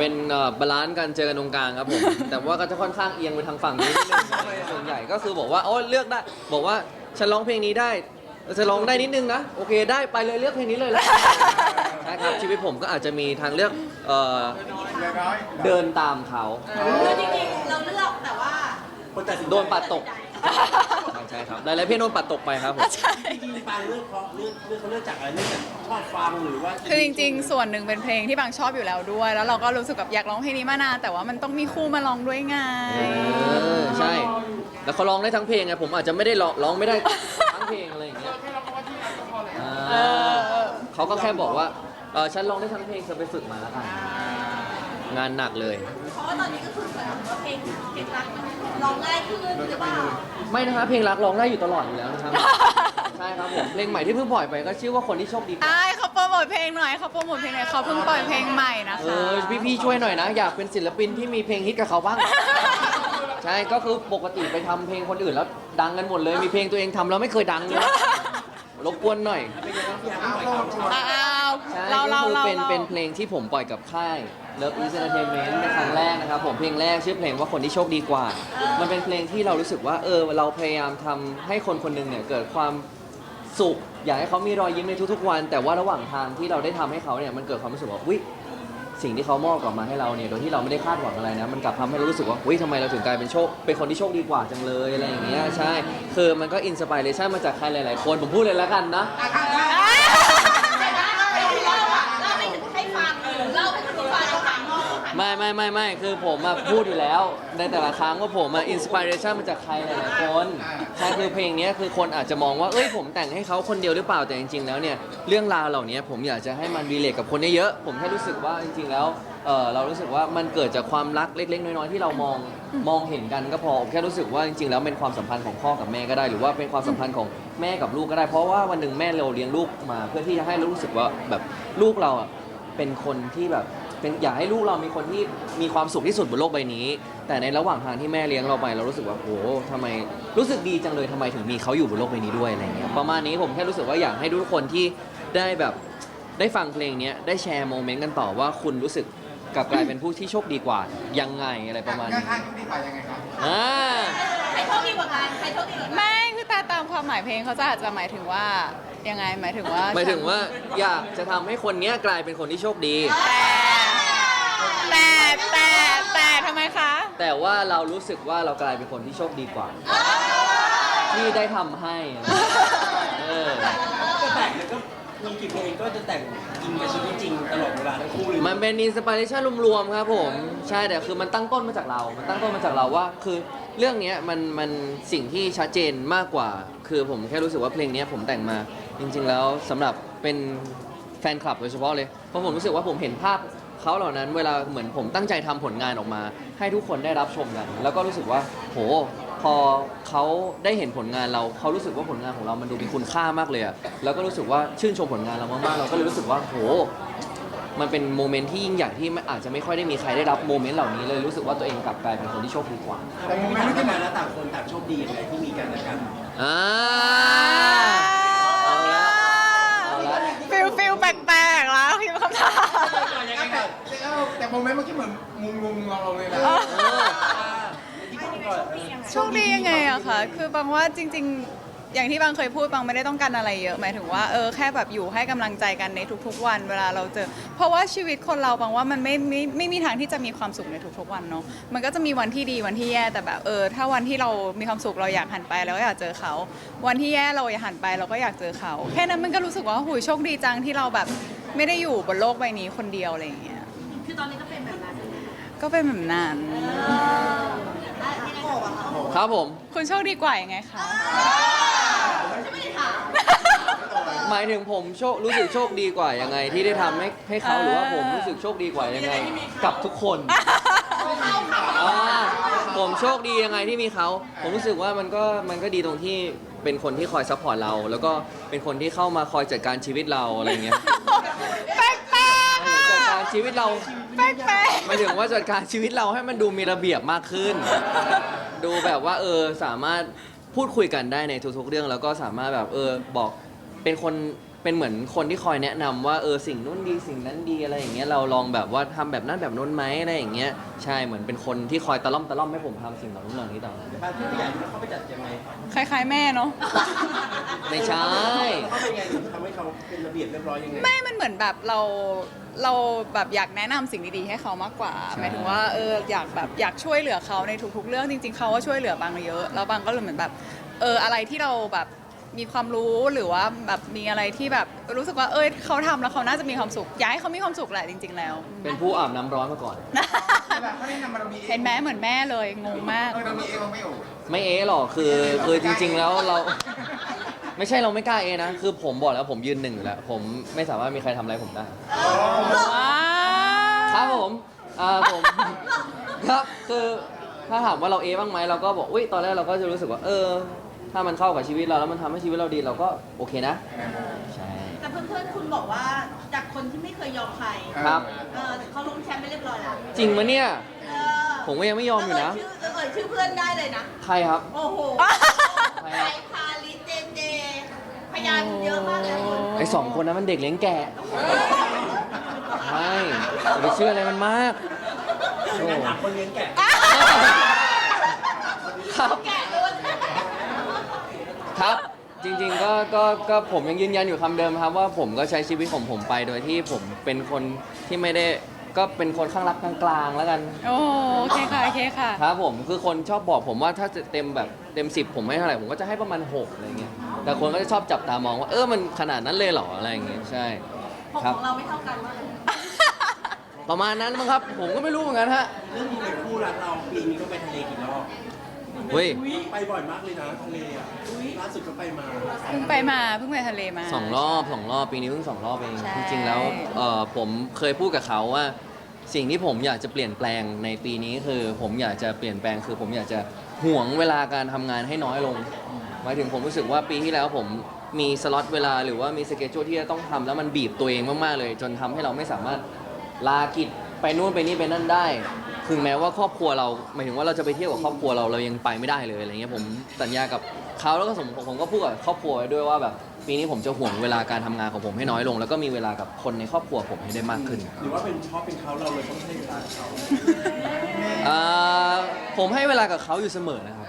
เป็นบาลานซ์การเจอกันตรงกลางครับผม แต่ว่าก็จะค่อนข้างเอียงไปทางฝั่งนี้นิดนึงส่วนใหญ่ก็คือบอกว่าโอ้เลือกได้ บอกว่าฉันร้องเพลงนี้ได้จะร้องได้นิดนึงนะ โอเคได้ไปเลยเลือกเพลงนี้เลยละใช่ครับชีวิตผมก็อาจจะมีทางเลือกเอ่อเดินตามเขา คือจริงๆ เราเลือกแต่ว่าคนตัดสินใจโดนปัดตก ใช่ครับหลายๆเพลงโดนปัดตกไปครับผมจริงๆปางเลือกเพราะเลือกเลือกเขาเลือกจากอะไรเลือกจากชอบฟังหรือว่าคือจริง ๆ ส่วนหนึ่งเป็นเพลงที่บางชอบอยู่แล้วด้วย แล้วเราก็รู้สึกแบบอยากร้องเพลงนี้มานาน แต่ว่ามันต้องมีคู่มาร้องด้วยไง เออใช่ แล้วเขาร้องได้ทั้งเพลงไงผมอาจจะไม่ได้ร้องร้องไม่ได้ทั้งเพลงอะไรอย่างเงี้ยเออ่าอเขาก็แค่บอกว่าเออฉันร้องได้ทั้งเพลงเธอไปฝึกมาแล้วกัน งานหนักเลย เพราะว่าตอนนี้ก็คือเหมือนว่าเพลงเพลงรักมันร้องง่ายขึ้นหรือเปล่าไม่นะครับเพลงรักร้องได้อยู่ตลอดอยู่แล้วนะครับ ใช่ครับผมเพลงใหม่ที่เพิ่งปล่อยไปก็ชื่อว่าคนที่โชคดีไอ้เขาโปรโมทเพลงหน่อยเขาโปรโมทเพลงหน่อยเขาเพิ่งปล่อยเพลงใหม่นะเอคะอพี่ๆช่วยหน่อยนะ อยากเป็นศิลปินที่มีเพลงฮิตกับเขาบ้าง ใช่ก็คือปกติไปทำเพลงคนอื่นแล้วดังกันหมดเลยมีเพลงตัวเองทำแล้วไม่เคยดังเลยรบกวนหน่อยเป็นยังไงที่อยากให้ปล่อยเขาใช่ไหมอ้าวใช่เราก็เราคือเราเป็นเราเป็นเพลงที่ผมปล่อยกับค่าย Love is Entertainment ในครั้งแรกนะครับผมเพลงแรกชื่อเพลงว่าคนที่โชคดีกว่า มันเป็นเพลงที่เรารู้สึกว่าเออเราพยายามทำให้คนคนหนึ่งเนี่ยเกิดความสุข อยากให้เขามีรอยยิ้มในทุกๆวัน แต่ว่าระหว่างทางที่เราได้ทำให้เขาเนี่ยมันเกิดความรู้สึกว่าวิสิ่งที่เขามอบกลับมาให้เราเนี่ยโดยที่เราไม่ได้คาดหวังอะไรนะมันกลับทำให้เรารู้สึกว่าวิทำไมเราถึงกลายเป็นโชคเป็นคนที่โชคดีกว่าจังเลยอะไรอย่างเงี้ยใช่คือมันก็อินสปิเรชันมาจากใครหลาย ๆ คนผมพูดเลยแล้วกันนะล่าอะเล่าให้ให้ฟังหรือเล่าให้คนที่ฟังเราฟัง ไม่ไม่ไม่ไม่คือผมอะพูดอยู่แล้ว ในแต่ละครั้งว่าผมอะอินสปิเรชันมาจากใครหลายๆคนใช่คือเพลงเนี้ยคือคนอาจจะมองว่าเอ้ยผมแต่งให้เขาคนเดียวหรือเปล่าแต่จริง ๆ แล้วเนี่ยเรื่องราวเหล่านี้ผมอยากจะให้มันรีเลทกับคนเยอะๆผมแค่รู้สึกว่าจริง ๆ แล้วเออเรารู้สึกว่ามันเกิดจากความรักเล็ก ๆ น้อยๆที่เรามองมองเห็นกันก็พอผมแค่รู้สึกว่าจริง ๆ แล้วเป็นความสัมพันธ์ของพ่อกับแม่ก็ได้ หรือว่าเป็นความสัมพันธ์ของแม่กับลูกก็ได้ เพราะว่าวันหนึ่งแม่เราเลี้ยงลูกมา เพื่อที่จะให้รู้สึกว่าแบบลูกเราอะเป็นคนที่แบบ เป็นอยากให้ลูกเรามีคนที่มีความสุขที่สุดบนโลกใบนี้ แต่ในระหว่างทางที่แม่เลี้ยงเราไป เรารู้สึกว่าโหทำไมรู้สึกดีจังเลยทำไมถึงมีเขาอยู่บนโลกใบนี้ด้วยอะไรเงี้ยประมาณนี้ผมแค่รู้สึกว่าอยากให้ทุกคนที่ได้แบบได้ฟังเพลงเนี้ยได้แชร์โมเมนต์กันต่อว่าคุณรู้สึกกลับกลายเป็นผู้ที่โชคดีกว่า ยังไงอะไรประมาณนี้ข้างๆดีกว่ายังไงครับอ่าใครโชคดีกว่ากันใครโชคดีกว่ากันไม่คือแต่ตามความหมายเพลงเขาจะอาจจะหมายถึงว่ายังไงหมายถึงว่าหมายถึงว่าอยากจะทำให้คนเนี้ยกลายเป็นคนที่โชคดี แต่แต่แต่ทำไมคะ แต่ว่าเรารู้สึกว่าเรากลายเป็นคนที่โชคดีกว่า ที่ได้ทำให้เออก็แต่งแล้วก็ลงกี่เพลงก็จะแต่งอินกับชีวิตจริงตลอดเวลาทั้งคู่เลยมันเป็นอินสปิเรชันรวมๆครับผมใช่แต่คือมันตั้งต้นมาจากเรา มันตั้งต้นมาจากเราว่า คือเรื่องเนี้ยมันมันสิ่งที่ชัดเจนมากกว่า คือผมแค่รู้สึกว่าเพลงเนี้ยผมแต่งมา จริง ๆ แล้วสำหรับเป็นแฟนคลับโดยเฉพาะเลยเพราะผมรู้สึกว่าผมเห็นภาพ เขาเหล่านั้นเวลาเหมือนผมตั้งใจทำผลงานออกมา ให้ทุกคนได้รับชมกัน แล้วก็รู้สึกว่า โห พอเขาได้เห็นผลงานเราเขารู้สึกว่าผลงานของเรามันดูมีคุณค่ามากเลยอะแล้วก็รู้สึกว่าชื่นชมผลงานเรามากๆเราก็เลยรู้สึกว่าโหมันเป็นโมเมนต์ที่ยิ่งใหญ่ที่ไม่อาจจะไม่ค่อยได้มีใครได้รับโมเมนต์เหล่านี้เลยรู้สึกว่าตัวเองกลับกลายเป็นคนที่โชคดีกว่าแต่โมเมนต์ที่มาแล้วต่างคนต่างโชคดียังไงที่มีกันและกันอ่าเอาละเอาละ ฟิลฟิลแปลกๆแล้วคิดว่าคำถาม แต่แต่แต่ โมเมนต์เมื่อกี้เหมือนมุงลุงเราเลยนะเออโชคดียังไงอะคะคือบางว่าจริง ๆ อย่างที่บางเคยพูดบางไม่ได้ต้องการอะไรเยอะ หมายถึงว่าเออแค่แบบอยู่ให้กำลังใจกันในทุกๆ วันเวลาเราเจอ เพราะว่าชีวิตคนเราบางว่ามันไม่ไม่ไม่มีทางที่จะมีความสุขในทุกๆวันเนาะ มันก็จะมีวันที่ดีวันที่แย่แต่แบบเออถ้าวันที่เรามีความสุขเราอยากหันไปเราก็อยากเจอเขา วันที่แย่เราอยากหันไปเราก็อยากเจอเขา แค่นั้นมันก็รู้สึกว่าหุยโชคดีจังที่เราแบบไม่ได้อยู่บนโลกใบนี้คนเดียวอะไรอย่างเงี้ย คือตอนนี้ก็เป็นแบบนั้นก็เป็นแบบนั้นโอ้อะค่ะครับผม คุณโชคดีกว่ายังไงคะ ฉันไม่ได้ถามหมายถึงผมโชครู้สึกโชคดีกว่ายังไง ที่ได้ทำให้ให้เขาหรือว่าผมรู้สึกโชคดีกว่ายังไง กับทุกคนอ่าผมโชคดียังไงที่มีเขาผมรู้สึกว่ามันก็มันก็ดีตรงที่เป็นคนที่คอยซัพพอร์ตเรา แล้วก็เป็นคนที่เข้ามาคอยจัดการชีวิตเราอะไรเงี้ย แปลกๆอะ จัดการ ชีวิตเราแปลกหมายถึงว่าจัดการชีวิตเราให้มันดูมีระเบียบมากขึ้น ดูแบบว่าเออสามารถพูดคุยกันได้ในทุก ๆ เรื่อง แล้วก็สามารถแบบเออบอกเป็นคนเป็นเหมือนคนที่คอยแนะนำว่าเออสิ่งนู้นดีสิ่งนั้นดีอะไรอย่างเงี้ยเราลองแบบว่าทำแบบนั้นแบบนู้นไหมอะไรอย่างเงี้ยใช่เหมือนเป็นคนที่คอยตะล่อมตะล่อมให้ผมทำสิ่งเหล่านู้นเหล่านี้ต่อบ้านพี่ผู้ใหญ่เขาไปจัดยังไง คล้าย ๆ แม่เนาะ ไม่ใช่ เขาเป็นไงทำให้เขาเป็นระเบียบเรียบร้อยยังไงไม่มันเหมือนแบบเราเราแบบอยากแนะนำสิ่งดีๆให้เขามากกว่า ใช่ หมายถึงว่าเอออยากแบบอยากช่วยเหลือเขาในทุกๆ เรื่องจริง ๆเขาก็ช่วยเหลือบางเยอะ แล้วบางก็เลยเหมือนแบบเอออะไรที่เราแบบมีความรู้หรือว่าแบบมีอะไรที่แบบรู้สึกว่าเออเขาทำแล้วเขาน่าจะมีความสุขอยากให้เขามีความสุขแหละจริง ๆ แล้ว เป็นผู้อาบน้ำร้อนมาก่อน เวลาเขาแนะนำมาเรามีเห็นไหมเหมือนแม่เลยงงมาก เออเรามีเองเราไม่โอ้ ไม่เอะหรอกคือคือจริง ๆ แล้วเรา ไม่ใช่เราไม่กล้าเอะนะ คือผมบอกแล้วผมยืนหนึ่งอยู่แล้ว ผมไม่สามารถมีใครทำอะไรผมได้ ว้าครับผมอ่าผม ครับคือถ้าถามว่าเราเอะบ้างไหมเราก็บอกอุ้ยตอนแรกเราก็จะรู้สึกว่า เออ ถ้ามันเข้ากับชีวิตเราแล้วมันทำให้ชีวิตเราดีเราก็โอเคนะ ใช่ แต่เพื่อนๆคุณบอกว่าจากคนที่ไม่เคยยอมใคร ครับ เออเขาลงแชมป์ไปเรียบร้อยแล้วจริงมะเนี่ย เออผมก็ยังไม่ยอมอยู่นะเชื่อเอ่ยชื่อเพื่อนได้เลยนะ ใครครับ โอ้โหใครไทครับยพาลิสเจเจ พยานเยอะมากเลยคุณไอ้สองคนนั้นมันเด็กเลี้ยงแกะใช่อย่าไปเชื่ออะไรมันมากโอ้งานถามคนเลี้ยงแกะครับแกะโดนครับ จริง ๆ ก็ก็ก็ผมยังยืนยันอยู่คำเดิมครับว่าผมก็ใช้ชีวิตของผมไปโดยที่ผมเป็นคนที่ไม่ได้ ก็เป็นคนข้างรักกลางๆแล้วกัน โอ้โอเคค่ะโอเคค่ะ ครับผมคือคนชอบบอกผมว่าถ้าจะเต็มแบบเต็ม 10 ผมให้เท่าไหร่ผมก็จะให้ประมาณ6อะไรเงี้ยแต่คนก็จะชอบจับตามองว่าเออมันขนาดนั้นเลยเหรออะไรอย่างเงี้ยใช่ของครับ ของเราไม่เท่ากันว่าประมาณนั้นมั้งครับ ผมก็ไม่รู้เหมือนกันฮะ เรื่องนี้เป็นคู่รักเราปีนี้ก็ไปทะเลกี่รอบ เฮ้ยไปบ่อยมากเลยนะทะเลอะล่าสุดก็ไปมาเพิ่งไปมาเพิ่งไปทะเลมา สองรอบสองรอบปีนี้เพิ่งสองรอบเองใช่ จริงๆแล้วเอ่อผมเคยพูดกับเขาว่า สิ่งที่ผมอยากจะเปลี่ยนแปลงในปีนี้คือ ผมอยากจะเปลี่ยนแปลงคือ ผมอยากจะห่วงเวลาการทำงานให้น้อยลงหมายถึงผมรู้สึกว่าปีที่แล้วผมมีสล็อตเวลาหรือว่ามีสเกจจูที่จะต้องทำแล้วมันบีบตัวเองมากๆเลย จนทำให้เราไม่สามารถลากิจไปนู่นไปนี่ไปนั่นได้ ถึงแม้ว่าครอบครัวเราหมายถึงว่าเราจะไปเที่ยวกับครอบครัวเราเรายังไปไม่ได้เลยอะไรเงี้ยผมสัญญากับเขาแล้วก็สมผมก็พูดกับครอบครัวไว้ด้วยว่าแบบปีนี้ผมจะห่วงเวลาการทำงานของผมให้น้อยลง แล้วก็มีเวลากับคนในครอบครัวผมให้ได้มากขึ้น หรือว่าเป็นชอบเป็นเขาเราเลยต้องให้เวลาเขาอ่าผมให้เวลากับเขาอยู่เสมอนะครับ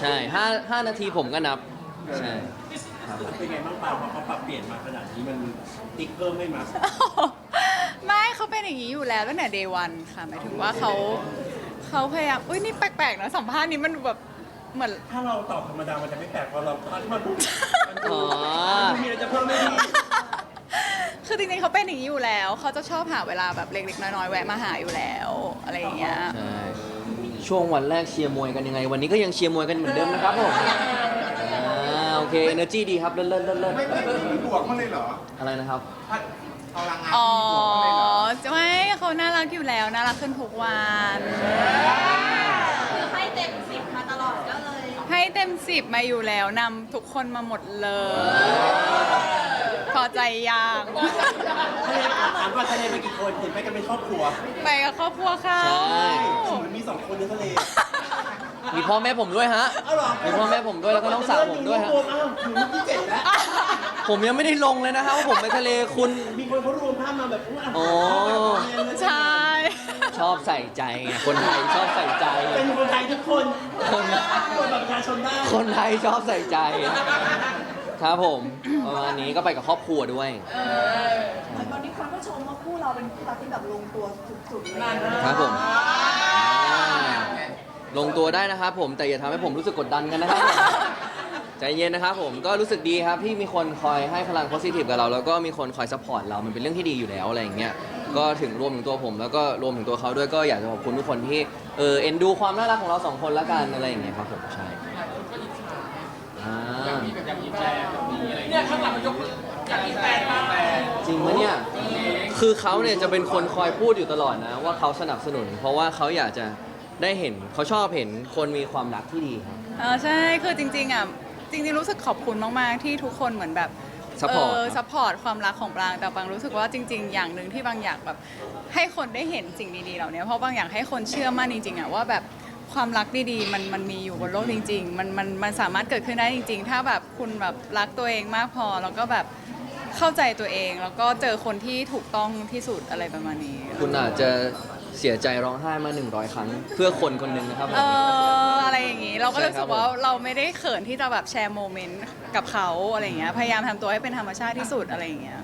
ใช่ห้าห้านาทีผมก็นับ ใช่ครับผมเป็นไงบ้างเปล่าพอเขาปรับเปลี่ยนมาขนาดนี้มันติ๊กเพิ่มไม่มา เขาเป็นอย่างนี้อยู่แล้วตั้งแต่ day one ค่ะหมายถึงว่าเขาเขาพยายามอุ้ยนี่แปลกๆนะสัมภาษณ์นี้มันแบบเหมือน ถ้าเราตอบธรรมดา มันจะไม่แปลกพอเราพัดมาปุ๊บมันอ๋อมีอะไรจะเพิ่มไหมพี่คือจริงๆเขาเป็นอย่างนี้อยู่แล้ว เขาจะชอบหาเวลาแบบเล็กๆน้อยๆแวะมาหาอยู่แล้วอะไรอย่างเงี้ย ใช่ช่วงวันแรกเชียร์มวยกันยังไง วันนี้ก็ยังเชียร์มวยกันเหมือนเดิมนะครับผมอ่าโอเค energy ดีครับเลิศเลิศเลิศเลิศไม่ไม่ไม่มีบวกมั้างเลยเหรออะไรนะครับ ถ้า เอาลังงานอ๋อมีบวกมั้างเลยเหรอจะไม่เขาน่ารักอยู่แล้ว น่ารักขึ้นทุกวัน คือให้เต็มสิบมาตลอดก็เลย ให้เต็มสิบมาอยู่แล้วนำทุกคนมาหมดเลย พอใจยังทะเลถามว่าทะเลไปกี่คนเห็นไปกันเป็นครอบครัวไปกับครอบครัวเขาใช่เหมือนมีสองคนในทะเลมีพ่อแม่ผมด้วยฮะ เอาเหรอมีพ่อแม่ผมด้วยแล้วก็น้องสาวผมด้วยฮะ รวมอ้าวถึงที่เจ็ดแล้ว ผมยังไม่ได้ลงเลยนะฮะว่าผมไปทะเลคุณ มีคนเขารวมภาพมาแบบว่าโอ้ใช่ ชอบใส่ใจไงคนไทยชอบใส่ใจ เป็นคนไทยทุกคนคนตรวจบัตรประชาชนได้คนไทยชอบใส่ใจ ครับผมประมาณนี้ก็ไปกับครอบครัวด้วยตอนนี้คนก็ชมว่าคู่เราเป็นคู่รักที่แบบลงตัวสุดๆเลยครับผมอ่าลงตัวได้นะครับผมแต่อย่าทำให้ผมรู้สึกกดดันกันนะครับผม ใจเย็นนะครับผมก็รู้สึกดีครับที่มีคนคอยให้พลังโพสิทีฟกับเรา แล้วก็มีคนคอยซัพพอร์ตเรามันเป็นเรื่องที่ดีอยู่แล้วอะไรอย่างเงี้ยก็ถึงรวมถึงตัวผม แล้วก็รวมถึงตัวเขาด้วยก็อยากจะขอบคุณทุกคนที่เออเอ็นดูความน่ารักของเราสองคนละกันอะไรอย่างเงี้ยครับผมใช่อ่าเนี่ยข้างหลังมันยกอยากมีแฟนมากจริงไหมเนี่ย คือเขาเนี่ยจะเป็นคนคอยพูดอยู่ตลอดนะ ว่าเขาสนับสนุน เพราะว่าเขาอยากจะได้เห็นเขาชอบเห็นคนมีความรักที่ดีครับ เออใช่คือจริงๆอะ จริงๆรู้สึกขอบคุณมากๆที่ทุกคนเหมือนแบบ Support เออซัพพอร์ตความรักของปรางแต่บางรู้สึกว่าจริง ๆ อย่างหนึ่งที่บางอยากแบบให้คนได้เห็นสิ่งดีๆเหล่านี้เพราะบางอยากให้คนเชื่อมั่นจริงๆอะว่าแบบความรักดีๆมันมันมีอยู่บนโลกจริง ๆ มันมันมันสามารถเกิดขึ้นได้จริง ๆ ถ้าแบบคุณแบบรักตัวเองมากพอ แล้วก็แบบเข้าใจตัวเอง แล้วก็เจอคนที่ถูกต้องที่สุดอะไรประมาณนี้ คุณอาจจะ เสียใจร้องไห้มา 100 ครั้ง เพื่อคนคนหนึ่งนะครับผมเอออะไรอย่างงี้ เราก็ใช่รู้สึกครับว่าผมเราไม่ได้เขินที่จะแบบแชร์โมเมนต์กับเขาอะไรอย่างเงี้ยพยายามทำตัวให้เป็นธรรมชาติที่สุดอะไรอย่างเงี้ย